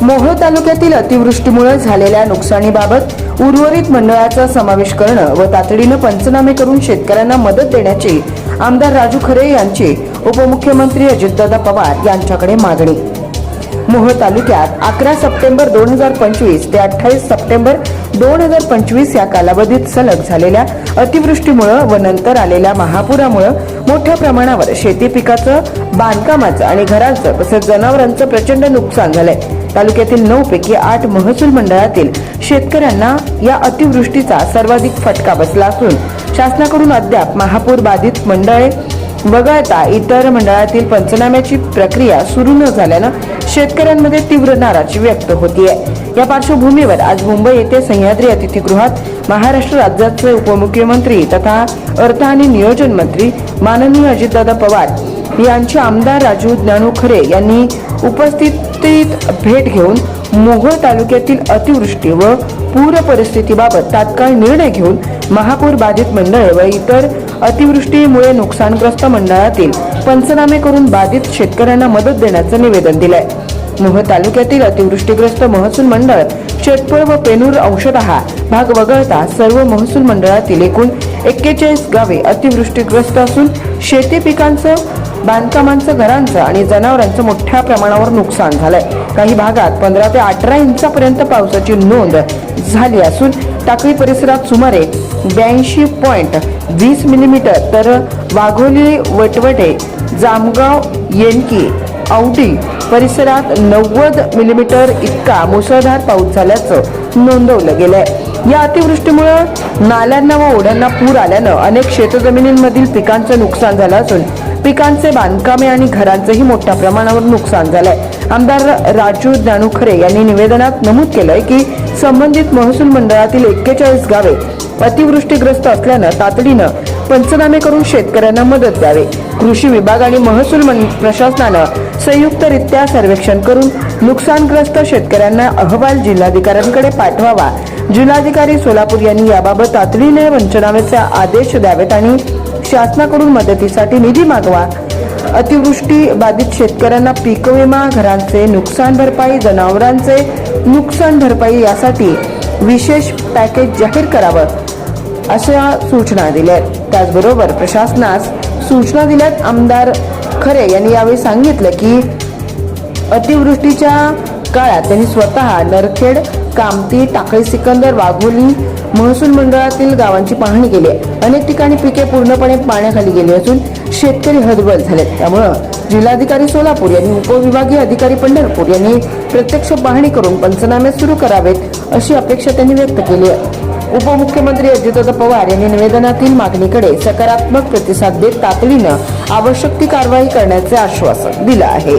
मोहोळ तालुक्यातील अतिवृष्टीमुळे झालेल्या नुकसानीबाबत उर्वरित मंडळाचा समावेश करणं व तातडीनं पंचनामे करून शेतकऱ्यांना मदत देण्याची आमदार राजू खरे यांची उपमुख्यमंत्री अजितदादा पवार यांच्याकडे मागणी. मोहोळ तालुक्यात अकरा सप्टेंबर दोन हजार पंचवीस ते अठ्ठावीस सप्टेंबर दोन हजार पंचवीस या कालावधीत सलग झालेल्या अतिवृष्टीमुळं व नंतर आलेल्या महापुरामुळं मोठ्या प्रमाणावर शेती पिकाचं बांधकामाचं आणि घरांचं तसेच जनावरांचं प्रचंड नुकसान झालंय. तालुक्यातील नऊ पैकी आठ महसूल मंडळातील शेतकऱ्यांना या अतिवृष्टीचा सर्वाधिक फटका बसला असून शासनाकडून अद्याप महापूर बाधित मंडळे वगळता इतर मंडळातील पंचनाम्याची प्रक्रिया सुरू न झाल्यानं शेतकऱ्यांमध्ये तीव्र नाराजी व्यक्त होतीये. या पार्श्वभूमीवर आज मुंबई येथे सह्याद्री अतिथीगृहात महाराष्ट्र राज्याचे उपमुख्यमंत्री तथा अर्थ आणि नियोजन मंत्री माननीय अजितदादा पवार यांचे आमदार राजू ज्ञानू खरे यांनी उपस्थितीत भेट घेऊन मोहोळ तालुक्यातील अतिवृष्टी व पूर परिस्थितीबाबत तात्काळ निर्णय घेऊन महापूर बाधित मंडळ व इतर अतिवृष्टीमुळे नुकसानग्रस्त मंडळातील पंचनामे करून बाधित शेतकऱ्यांना मदत देण्याचं निवेदन दिलंय. मोह तालुक्यातील अतिवृष्टीग्रस्त महसूल मंडळ शेतफळ व पेनूर अंशतः भाग वगळता सर्व महसूल मंडळातील एकूण एक्केचाळीस गावे अतिवृष्टीग्रस्त असून शेती पिकांचं बांधकामांचं घरांचं आणि जनावरांचं मोठ्या प्रमाणावर नुकसान झालंय. काही भागात पंधरा ते अठरा इंचापर्यंत पावसाची नोंद झाली असून टाकळी परिसरात सुमारे ब्याऐंशी पॉईंट वीस मिलीमीटर तर वाघोली वटवटे जामगाव येनकी औटी परिसरात नव्वद मिलीमीटर इतका मुसळधार पाऊस झाल्याचं नोंदवलं गेलंय. या अतिवृष्टीमुळं नाल्यांना व ओढ्यांना पूर आल्यानं अनेक शेतजमिनींमधील पिकांचं नुकसान झालं असून पिकांचे बांधकामे आणि घरांचंही मोठ्या प्रमाणावर नुकसान झालंय. आमदार राजू ज्ञानुखरे यांनी निवेदनात नमूद केलंय की संबंधित महसूल मंडळातील एक्केचाळीस गावे अतिवृष्टीग्रस्त असल्यानं तातडीनं पंचनामे करून शेतकऱ्यांना मदत द्यावी. कृषी विभाग आणि महसूल प्रशासनानं संयुक्तरित्या सर्वेक्षण करून नुकसानग्रस्त शेतकऱ्यांना अहवाल जिल्हाधिकाऱ्यांकडे पाठवावा. जिल्हाधिकारी सोलापूर यांनी याबाबत तातडीने पंचनाम्याचे आदेश द्यावेत आणि शासनाकडून मदतीसाठी निधी मागवा अतिवृष्टी बाधित शेतकऱ्यांना पीक विमा घरांचे नुकसान भरपाई जनावरांचे नुकसान भरपाई यासाठी विशेष पॅकेज जाहीर करावं अशा सूचना दिल्या त्याचबरोबर प्रशासनास सूचना दिल्यात. आमदार खरे यांनी यावेळी सांगितलं की अतिवृष्टीच्या काळात त्यांनी स्वतः नरखेड कामती टाकळी सिकंदर वाघोली महसूल मंडळातील गावांची पाहणी केली. आहे अनेक ठिकाणी पिके पूर्णपणे पाण्याखाली गेली असून शेतकरी हतबल झाले त्यामुळं जिल्हाधिकारी सोलापूर यांनी उपविभागीय अधिकारी पंढरपूर यांनी प्रत्यक्ष पाहणी करून पंचनामे सुरू करावेत अशी अपेक्षा त्यांनी व्यक्त केली आहे. उपमुख्यमंत्री अजितदादा पवार यांनी निवेदनातील मागणीकडे सकारात्मक प्रतिसाद देत तातडीनं आवश्यक ती कारवाई करण्याचे आश्वासन दिलं आहे.